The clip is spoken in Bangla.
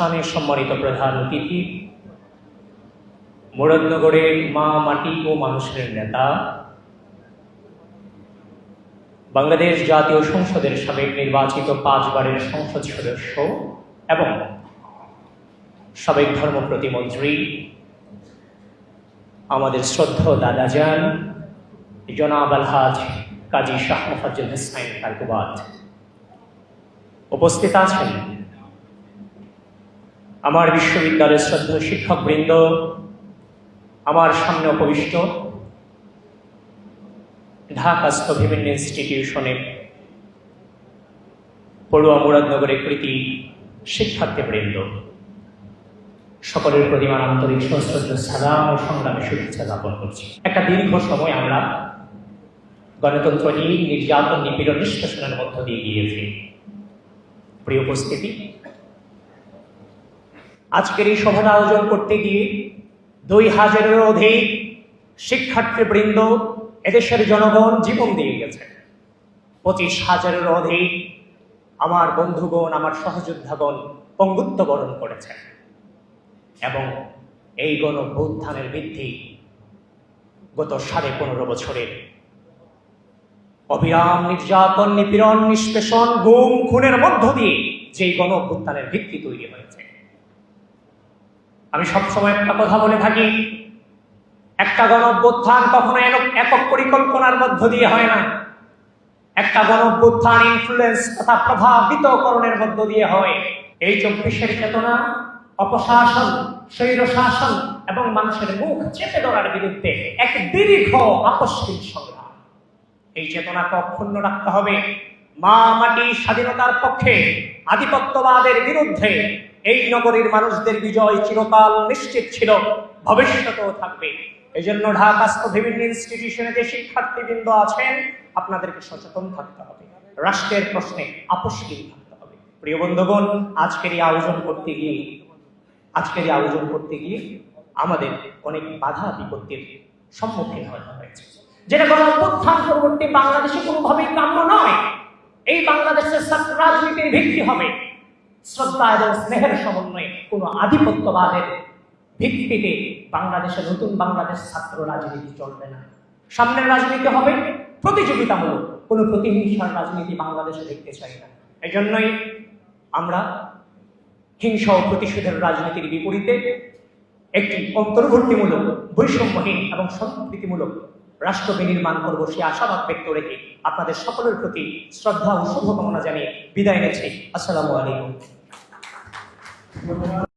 অনুষ্ঠানে সম্মানিত প্রধান অতিথি, মুরাদনগরের মা, মাটি ও মানুষের নেতা, বাংলাদেশ জাতীয় সংসদের সাবেক নির্বাচিত পাঁচবারের সংসদ সদস্য এবং সাবেক ধর্ম প্রতিমন্ত্রী, আমাদের শ্রদ্ধ দাদাজান জনাব আলহাজ কাজী শাহ মোফাজ্জল হোসাইন কালকুবাদ উপস্থিত আছেন আমার বিশ্ববিদ্যালয়ের শ্রদ্ধ শিক্ষকবৃন্দ, আমার সামনে উপবিষ্ট ঢাকাস্থ বিভিন্ন ইনস্টিটিউশনের পড়ুয়া মুরাদনগরে কৃতি শিক্ষার্থীবৃন্দ, সকলের প্রতি আমার আন্তরিক সশ্রদ্ধ সালাম ও সংগ্রামে শুভেচ্ছা জ্ঞাপন করছি। একটা দীর্ঘ সময় আমরা গণতন্ত্র নিয়ে নির্যাতন নিপীড়ন নিষ্কাশনের মধ্য দিয়ে গিয়েছি। প্রিয় উপস্থিতি আজকের এই সভার আয়োজন করতে গিয়ে দুই হাজারেরও অধিক শিক্ষার্থীবৃন্দ এদেশের জনগণ জীবন দিয়ে গেছে। পঁচিশ হাজারেরও অধিক আমার বন্ধুগণ, আমার সহযোদ্ধাগণ পঙ্গুত্ব বরণ করেছে। এবং এই গণভ্যুত্থানের বৃদ্ধি গত সাড়ে পনেরো বছরের অবিরাম নির্যাতন, নিপীড়ন, নিষ্পেষণ, গুম, খুনের মধ্য দিয়ে যেই গণ অভ্যুত্থানের ভিত্তি তৈরি হয়েছে। আমি সবসময় একটা কথা বলে থাকি, একটা গণ কখনো একক- পরিকল্পনার মধ্য দিয়ে হয় না। একটা গণ অভ্যুত্থান ইনফ্লুয়েন্স তথা প্রভাবিতকরণের মধ্য দিয়ে হয়। এই চব্বিশের চেতনা, অপশাসন স্বৈর শাসন এবং মানুষের মুখ চেপে ধরার বিরুদ্ধে এক দীর্ঘ আকস্মিক সংগ্রাম। এই চেতনাকে অক্ষুণ্ণ রাখতে হবে। মা মাটি স্বাধীনতার পক্ষে আধিপত্যবাদের বিরুদ্ধে এই নগরীর মানুষদের বিজয় চিরকাল নিশ্চিত ছিল, ভবিষ্যতেও থাকবে। এই জন্য ঢাকাস্থ বিভিন্ন ইনস্টিটিউশনে যে শিক্ষার্থীবৃন্দ আছেন, আপনাদেরকে সচেতন থাকতে হবে। রাষ্ট্রের প্রশ্নে আপোষহীন থাকতে হবে। প্রিয় বন্ধুগণ, আজকের এই আয়োজন করতে গিয়ে, আজকের এই আয়োজন করতে গিয়ে আমাদের অনেক বাধা বিপত্তির সম্মুখীন হতে হয়েছে। যেটা কোনো অভ্যুত্থান পরবর্তী বাংলাদেশে কোনোভাবেই কাম্য নয়। এই বাংলাদেশের রাজনীতির ভিত্তি হবে। শ্রদ্ধা এবং স্নেহের সমন্বয়ে কোনো আধিপত্যবাদের ভিত্তিতে বাংলাদেশের নতুন বাংলাদেশ ছাত্র রাজনীতি চলবে না। সামনের রাজনীতি হবে প্রতিযোগিতামূলক, কোনো প্রতিহিংসার রাজনীতি বাংলাদেশে দেখতে চাই না। এই জন্যই আমরা হিংসা ও প্রতিশোধের রাজনীতির বিপরীতে একটি অন্তর্বর্তীমূলক বৈষম্যহীন এবং সম্প্রীতিমূলক রাষ্ট্র বিনির্মাণ করব সে আশাবাদ ব্যক্ত রেখে আপনাদের সকলের প্রতি শ্রদ্ধা ও শুভকামনা জানিয়ে বিদায় নিচ্ছি। আসসালামু আলাইকুম। Number one.